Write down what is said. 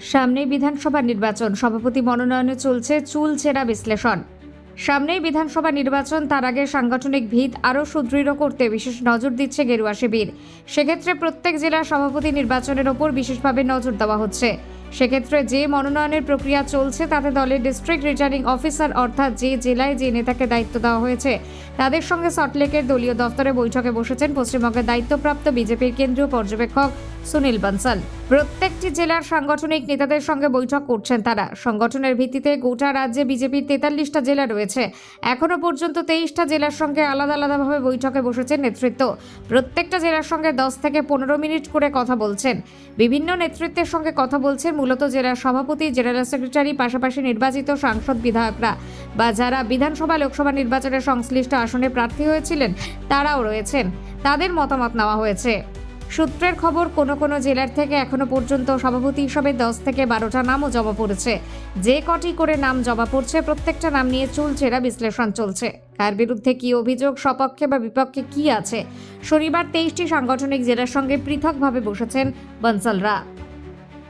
সামনেই বিধানসভা নির্বাচন। সভাপতি মনোনয়নে চলছে চুল ছেঁড়া বিশ্লেষণ। সামনেই বিধানসভা নির্বাচন, তার আগে সাংগঠনিক ভিত আরও সুদৃঢ় করতে বিশেষ নজর দিচ্ছে গেরুয়া শিবির। সেক্ষেত্রে প্রত্যেক জেলার সভাপতি নির্বাচনের ওপর বিশেষভাবে নজর দেওয়া হচ্ছে। সেক্ষেত্রে যে মনোনয়নের প্রক্রিয়া চলছে, তাতে দলের ডিস্ট্রিক্ট রিটার্নিং অফিসার অর্থাৎ যে জেলায় যে নেতাকে দায়িত্ব দেওয়া হয়েছে, তাদের সঙ্গে সল্টলেকের দলীয় দফতরে বৈঠকে বসেছেন পশ্চিমবঙ্গের দায়িত্বপ্রাপ্ত বিজেপির কেন্দ্রীয় পর্যবেক্ষক সুনীল বানসাল। প্রত্যেকটি জেলার সাংগঠনিক নেতাদের সঙ্গে বৈঠক করছেন তারা। সংগঠনের ভিত্তিতে গোটা রাজ্যে বিজেপির তেতাল্লিশটা জেলা রয়েছে। এখনও পর্যন্ত তেইশটা জেলার সঙ্গে আলাদা আলাদাভাবে বৈঠকে বসেছেন নেতৃত্ব। প্রত্যেকটা জেলার সঙ্গে দশ থেকে পনেরো মিনিট করে কথা বলছেন। বিভিন্ন নেতৃত্বের সঙ্গে কথা বলছেন মূলত জেলার সভাপতি, জেনারেল সেক্রেটারি, পাশাপাশি নির্বাচিত সাংসদ বিধায়করা। বা যারা বিধানসভা, লোকসভা নির্বাচনের সংশ্লিষ্ট আসনে প্রার্থী হয়েছিলেন, তারাও রয়েছেন। তাদের মতামত নেওয়া হয়েছে। সূত্রের খবর, কোনো কোনো জেলার থেকে এখনও পর্যন্ত সভাপতি হিসাবে দশ থেকে বারোটা নামও জমা পড়েছে। যে কটি করে নাম জমা পড়ছে, প্রত্যেকটা নাম নিয়ে চুলচেরা বিশ্লেষণ চলছে। কার বিরুদ্ধে কি অভিযোগ, সপক্ষে বা বিপক্ষে কি আছে? শনিবার তেইশটি সাংগঠনিক জেলার সঙ্গে পৃথকভাবে বসেছেন বনসলরা